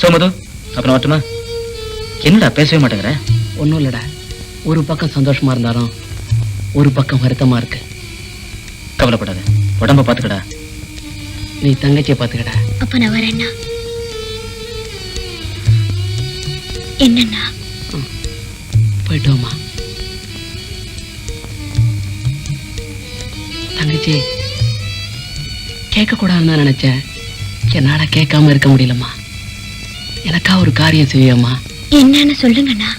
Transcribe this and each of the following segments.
சோமது அப்புறம் வரட்டுமா என்னடா பேசவே மாட்டேங்கிற? ஒன்றும் இல்லடா. ஒரு பக்கம் சந்தோஷமா இருந்தாலும் ஒரு பக்கம் வருத்தமா இருக்கு. கவலைப்படாத. உடம்ப பாத்துக்கடா. நீ தங்கச்சியை பார்த்துக்கடா அப்ப நான் வரேன்னா என்னண்ணா? போயிட்டு வாம்மா. தங்கச்சி கேட்க கூடாதுன்னு தான் நினைச்சேன். என்னால கேட்காம இருக்க முடியலம்மா. எனக்கா ஒரு காரியம் செய்யம்மா என்னன்னு சொல்லுங்கண்ணா.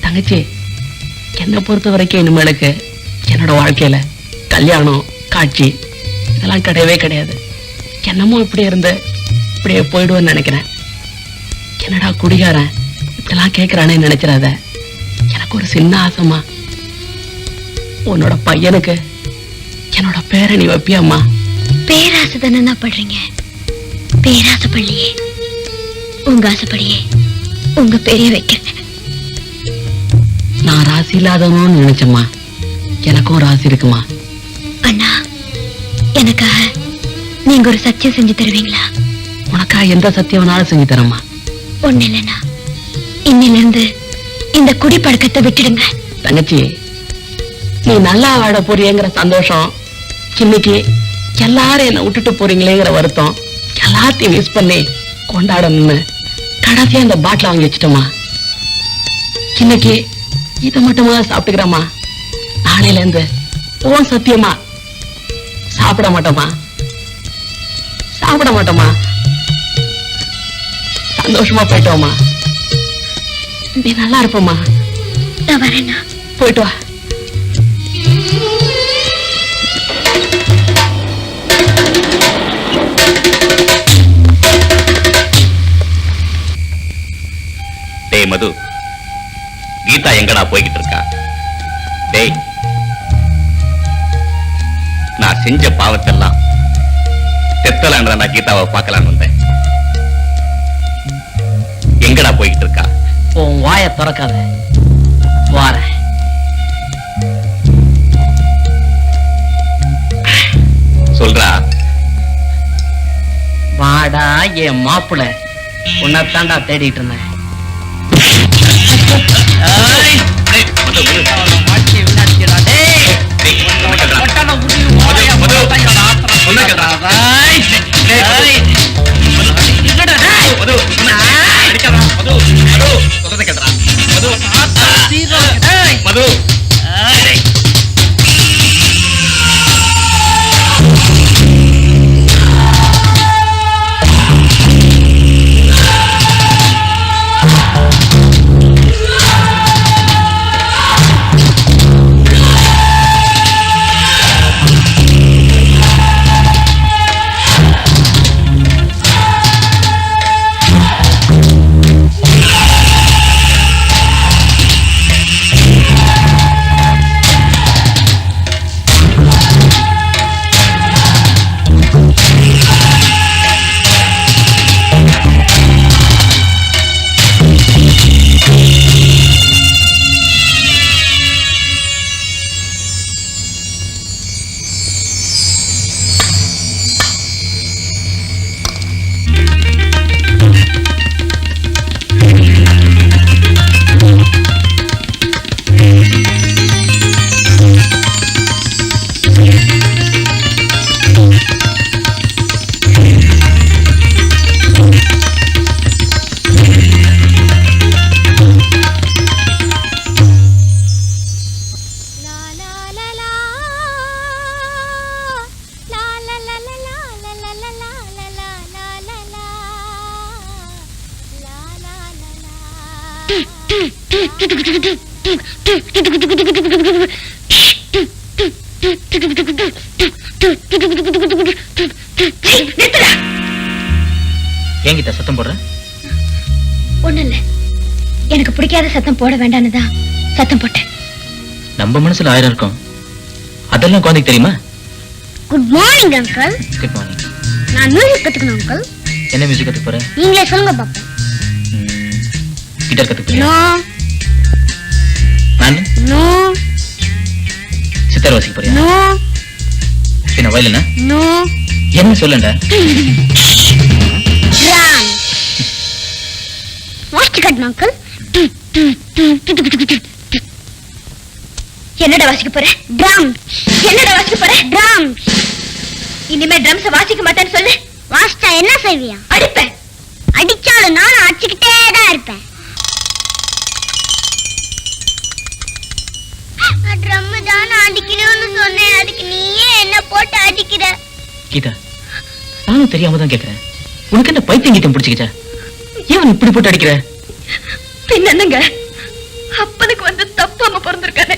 தங்கச்சி என்னை பொறுத்த வரைக்கும் இனிமேலுக்கு என்னோட வாழ்க்கையில கல்யாணம் காட்சி இதெல்லாம் கிடையவே கிடையாது. என்னமோ இப்படி இருந்து இப்படியே போயிடுவேன்னு நினைக்கிறேன். என்னடா குடிகாரன் இப்படிலாம் கேட்கறானே நினைச்சிடாத. எனக்கு ஒரு சின்ன ஆசைம்மா. உன்னோட பையனுக்கு என்னோட பேரை நீ வைப்பியம்மா. பேராசை தானே படுறீங்க? பேராசை பள்ளியே உங்க ஆசைப்படியே உங்க பேரைய வைக்கிறேன். நான் ராசி இல்லாதவனும் நினைச்சேம்மா. எனக்கும் ராசி இருக்குமா? அண்ணா எனக்காக நீங்க ஒரு சத்தியம் செஞ்சு தருவீங்களா? உனக்கா எந்த சத்தியம் வேணாலும் செஞ்சு தரேம்மா. ஒண்ணு இல்லைண்ணா. இன்னில இருந்து இந்த குடிப்பழக்கத்தை விட்டுடுங்க. தங்கச்சி நீ நல்லா வாழ போறியங்கிற சந்தோஷம் இன்னைக்கு எல்லாரும் என்ன விட்டுட்டு போறீங்களேங்கிற வருத்தம் எல்லாத்தையும் மிஸ் பண்ணி கொண்டாடணும்னு கடைசியா இந்த பாட்டில வாங்கி வச்சுட்டோமா? இன்னைக்கு இதை மட்டுமா சாப்பிட்டுக்கிறோமா? நாளையில இருந்து ஓன் சத்தியமா? சாப்பிட மாட்டோமா? சாப்பிட மாட்டோமா? சந்தோஷமா போயிட்டோமா நீ நல்லா இருப்போமா? நான் போயிட்டு வா. டேய் மது. கீதா எங்கடா போய்கிட்டு இருக்கா? டேய் நான் செஞ்ச பாவத்தெல்லாம் தெத்தலான்றத நான் கீதாவை பார்க்கலான்னு வந்தேன். எங்கடா போய்கிட்டு இருக்கா? உன் வாயை திறக்காத. வாரேன். சொல்றா. வாடா என் மாப்பிள. உன்னைத்தாண்டா தேடிட்டு இருந்தேன். சொன்னா கேளுடா. ஏங்கிட்ட சத்தம் போடுற? ஒண்ணு இல்ல எனக்கு பிடிக்காத சத்தம் போட வேண்டான்னு தான் சத்தம் போட்டேன். நம்ம மனசுல ஆயிரம் இருக்கும். அதெல்லாம் குழந்தைக்கு தெரியுமா? Good morning uncle good morning நான் மியூசிக் கத்துக்கணும் அங்கிள் என்ன மியூசிக் கத்துக்க போற? நீங்களே சொல்லுங்க பாப்போம் கிட்டார் கத்துக்க போறியா? நோ சித்தார் வாசிக்க போறியா? நோ பின்ன வயலுனா நோ என்ன சொல்லுண்டா? ட்ரம் வாசிச்சு காட்டுமா அங்கிள் என்னடா வாசிக்க போற? ட்ரம் என்னடா வாசிக்க போற? ட்ரம் இனிமே ட்ரம்ஸ் வாசிக்க மாட்டேன்னு சொல்லு. வாசிச்சா என்ன செய்வியா? அடிப்பேன். அடிச்சாலும் நானும் அடிச்சுக்கிட்டே தான் இருப்பேன். ட்ரம் தான் அடிக்கணும்னு சொன்னேன். அதுக்கு நீயே என்ன போட்டு அடிக்கிற? கீதா நானும் தெரியாம தான் கேக்குறேன். உனக்கு என்ன பைத்தியம் கீத்தம் பிடிச்சிக்கிச்சா? ஏன் இப்படி போட்டு அடிக்கிற? பின்ன என்னங்க? அப்பனுக்கு வந்து தப்பாம பிறந்திருக்கானே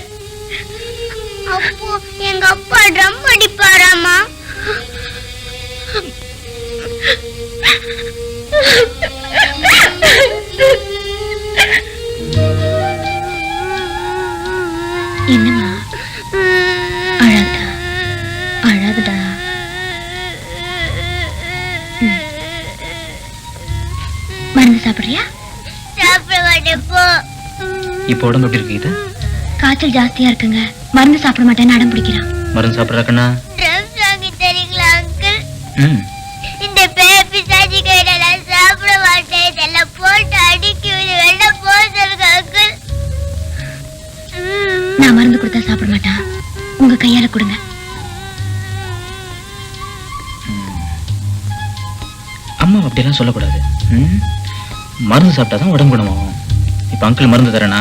அப்போ எங்க அப்பா ட்ரம் அடிப்பாராமா? மருந்து சாப்பிடுறியா? மாட்டேன் இப்போ உடம்பு எப்படி இருக்கு கீதா? காய்ச்சல் ஜாஸ்தியா இருக்குங்க. மருந்து சாப்பிட மாட்டேன்னு அடம் பிடிக்கிறான். மருந்து சாப்பிட்றா கண்ணா? ட்ரம் வாங்கி தரீங்களா அங்கிள் இந்த பேபி சாஜி கையில நான் சாப்பிட மாட்டேன். இதெல்லாம் போட்டு அடிக்கி விடு சொல்லுங்க அங்கிள் நான் மருந்து கொடுத்தா சாப்பிட மாட்டான். உங்க கையால கொடுங்க. அம்மா அப்படியெல்லாம் சொல்லக்கூடாது. ம்? மருந்து சாப்பிட்டாதான் உடம்பு குணமாகும். இப்போ அங்கிள் மருந்து தரேனா?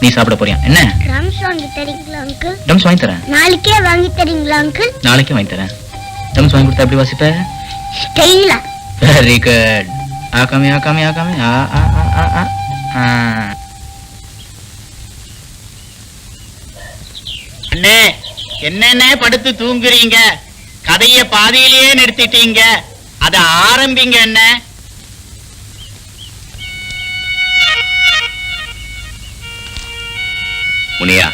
நீ சாப்பிட போறியா? என்ன? ட்ரம்ஸ் வாங்கி தரீங்களா அங்கிள் டம்ஸ் வாங்கி தரேன். நாளைக்கே வாங்கி தரீங்களா அங்கிள் நாளைக்கே வாங்கி தரேன். டம்ஸ் வாங்கி கொடுத்தா எப்படி வாசிப்ப? ஸ்டைலா. வெரி குட் ஆக்காமி ஆக்காமி ஆக்காமி ஆ ஆ ஆ ஆ ஆ. ஆ. அண்ணே என்னென்ன படுத்து தூங்குறீங்க? கதைய பாதியிலேயே நிறுத்திட்டீங்க. அத ஆரம்பிங்க அண்ணே முனியா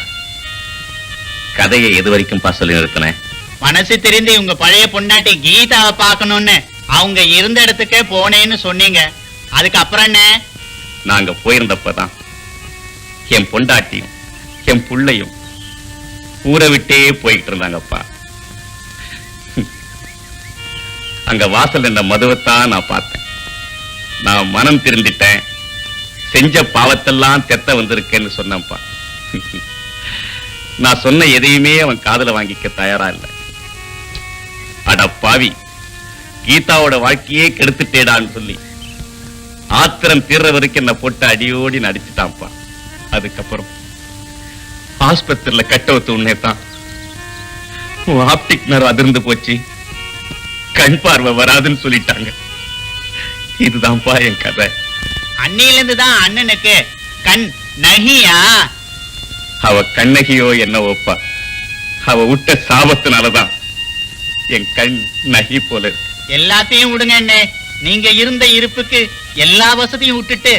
கதையை எது வரைக்கும் பா சொல்லி நிறுத்தினேன் மனசு தெரிந்து உங்க பழைய பொண்டாட்டி கீதாவை பார்க்கணும்னு அவங்க இருந்த இடத்துக்கே போனேன்னு சொன்னீங்க. அதுக்கப்புறம் என்ன? நாங்க போயிருந்தப்பதான் என் பொண்டாட்டியும் என் புள்ளையும் ஊரை விட்டே போய்கிட்டு இருந்தாங்கப்பா. அங்க வாசல் நின்ற மதுவைத்தான் நான் பார்த்தேன். நான் மனம் திருந்திட்டேன் செஞ்ச பாவத்தெல்லாம் தெத்த வந்திருக்கேன்னு சொன்னப்பா நான் சொன்ன எதையுமே அவன் காதல வாங்கிக்க தயாரா இல்லை. அட பாவி கீதாவோட வாழ்க்கையே கெடுத்துட்டேடான்னு சொல்லி. ஆத்திரம் தீர்ற வரைக்கும் என்ன போட்டு அடியோடி நடிச்சுட்டான்ப்பா அதுக்கப்புறம் ஆஸ்பத்திரியில கட்டவுத்து உடனே தான் ஆப்டிக் நேரம் அதிர்ந்து போச்சு. கண் பார்வை வராதுன்னு சொல்லிட்டாங்க. இதுதான்ப்பா என் கதை. அன்னிலிருந்து தான் அண்ணனுக்கு கண் நகியா? அவ கண்ணகியோ என்னவோப்பா? அவ விட்ட சாபத்தினாலதான் என் கண் நகி போல இருக்கு. எல்லாத்தையும் விடுங்க அண்ணே. நீங்க இருந்த இருப்புக்கு எல்லா வசதியும் விட்டுட்டு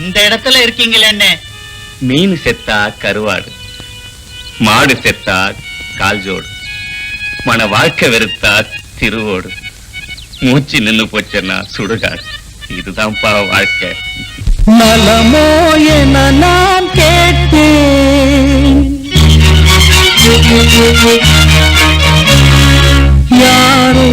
இந்த இடத்துல இருக்கீங்களே அண்ணே. மீன் செத்தா கருவாடு மாடு செத்தா கால்ஜோடு மன வாழ்க்கை வெறுத்தா திருவோடு. மூச்சு நின்னு போச்சேன்னா சுடுகாடு. இதுதான்ப்பா வாழ்க்கை. நலமோ என நான் கேட்டேன். யாரோ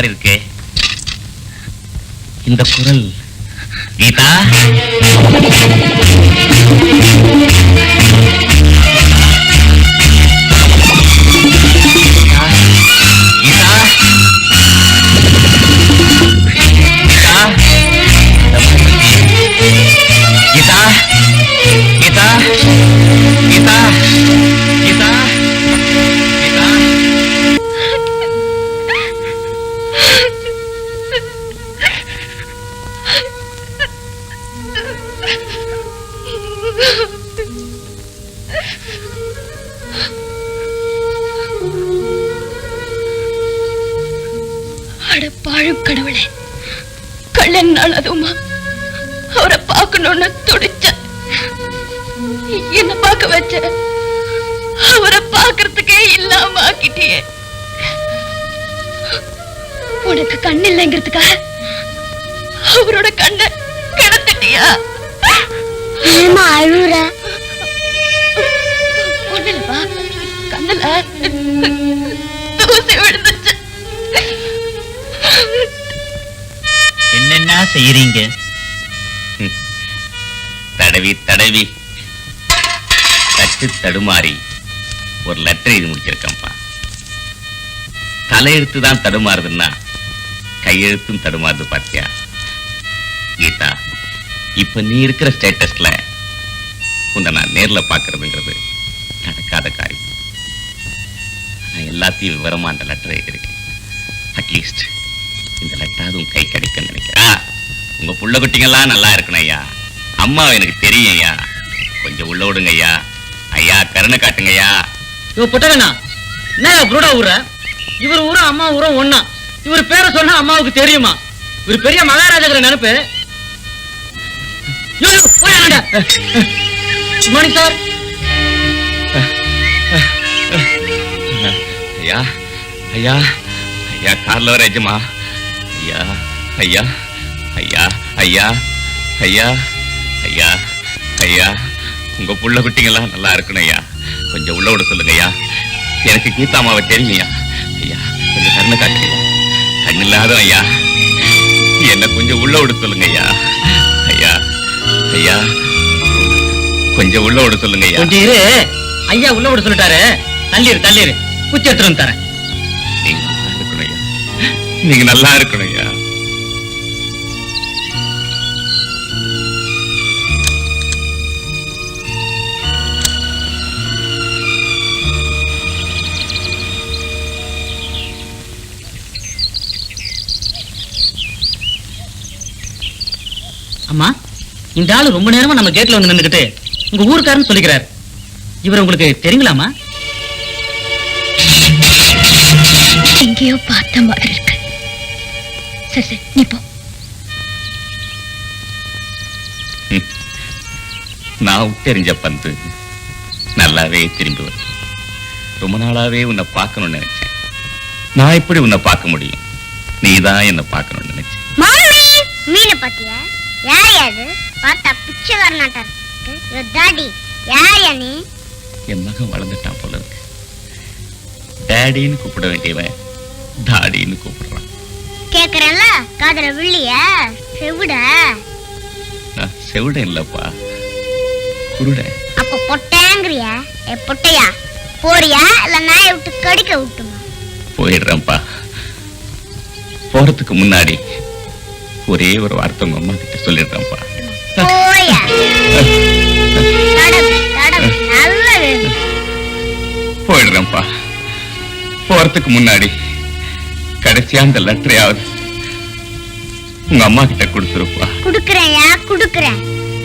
மாதிரி இருக்கே இந்த குரல் கீதா? வாழும் கடவுளே கல்யாண நாள் அதுவுமா அவரை பார்க்கணும்னு துடிச்ச என்ன பார்க்க வச்ச அவரை பார்க்கறதுக்கே இல்லாம ஆக்கிட்டியே. உனக்கு கண் இல்லைங்கிறதுக்காக அவரோட கண்ணை கிடத்திட்டியா? ஏமா அழுற செய்யறீங்க தடவி தடவி. தட்டு தடுமாறி ஒரு லெட்டர் எழுதி முடிச்சிருக்கேன்ப்பா. தலையெழுத்து தான் தடுமாறுதுன்னா கையெழுத்தும் தடுமாறுது பாத்தியா? கீதா இப்ப நீ இருக்கிற ஸ்டேட்டஸ்ல உன்னை நான் நேர்ல பாக்குறதுங்கிறது நடக்காத காரியம். நான் எல்லாத்தையும் விவரமா அந்த லெட்டர் எழுதியிருக்கேன் அட்லீஸ்ட் இந்த லெட்டராவது உன் கை கிடைக்கும் நினைக்கிறேன். உங்க புள்ள குட்டிங்கெல்லாம் நல்லா இருக்கணும் ஐயா. அம்மா எனக்கு தெரியும் ஐயா. கொஞ்சம் உள்ள விடுங்க ஐயா. ஐயா கருணை காட்டுங்க ஐயா. இவ புட்டகண்ணா என்ன புருடா ஊர இவர் ஊரும் அம்மா ஊரும் ஒண்ணா. இவர் பேரை சொன்னா அம்மாவுக்கு தெரியுமா? இவர் பெரிய மகாராஜாங்கிற நினைப்பு. மார்னிங் சார் ஐயா ஐயா ஐயா கார்ல வர ஐயா ஐயா. ஐயா ஐயா ஐயா ஐயா ஐயா உங்க புள்ள குட்டிங்கெல்லாம் நல்லா இருக்கணும் ஐயா. கொஞ்சம் உள்ள விட சொல்லுங்க ஐயா. எனக்கு கீதா அம்மாவை தெரியும் ஐயா. கொஞ்சம் கண்ணு காட்டுங்க கண்ணு இல்லாத ஐயா. என்ன கொஞ்சம் உள்ள விட சொல்லுங்க ஐயா. ஐயா ஐயா கொஞ்சம் உள்ள விட சொல்லுங்க ஐயா. கொஞ்சம் இரு. ஐயா உள்ள விட சொல்லிட்டாரு. தள்ளிரு தள்ளிரு. குச்சி எடுத்துட்டு தரேன். நீங்க நல்லா இருக்கணும் ஐயா. நீங்க நல்லா இருக்கணும் அம்மா இந்த ஆளு ரொம்ப நேரமா நம்ம கேட்ல வந்து நின்னுக்கிட்டு உங்க ஊருக்காரன்னு சொல்லிக்கிறார். இவர் உங்களுக்கு தெரியுங்களாமா எங்கேயோ பார்த்த மாதிரி இருக்கு. சரி சரி நீ போ. நான் விட்டெறிஞ்ச பந்து நல்லாவே திரும்பி வரும் ரொம்ப நாளாவே உன்னை பார்க்கணும்னு நினைச்சேன். நான் எப்படி உன்னை பார்க்க முடியும்? நீதான் என்னை பார்க்கணும்னு நினைச்சேன். மீனை பாத்தியா யார் அது? பார்த்தா இருக்கு இவ தாடி. யார் நீ என் மகன் வளர்ந்துட்டான் போல இருக்கு. டேடின்னு கூப்பிட வேண்டியவன் தாடின்னு கூப்பிடுறான். கேக்குறேன்ல? காதுல வில்லிய? செவிட? நான் செவிடன் இல்லப்பா. குருடன் அப்ப பொட்டேங்கிறிய ஏ பொட்டையா? போறியா? இல்ல நாயை விட்டு கடிக்க விட்டுமா? போயிடுறேன்ப்பா. போறதுக்கு முன்னாடி ஒரே ஒரு வார்த்தை உங்க அம்மா கிட்ட சொல்லிடுறேன்ப்பா போயிடுறேன்ப்பா. போறதுக்கு முன்னாடி கடைசியா அந்த லெட்டரையாவது உங்க அம்மா கிட்ட கொடுத்துருப்பா. குடுக்கறேன்யா குடுக்கறேன்.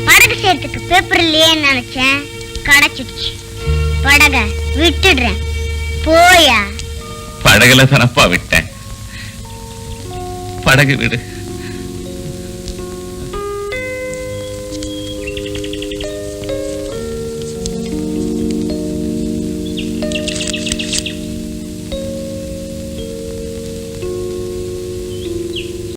படகு சேர்த்துக்கு பேப்பர் இல்லையேன்னு நினைச்சேன். கிடைச்சிடுச்சு. படக விட்டுடுறேன். போயா? படகுல தானப்பா விட்டேன். படகு விடு.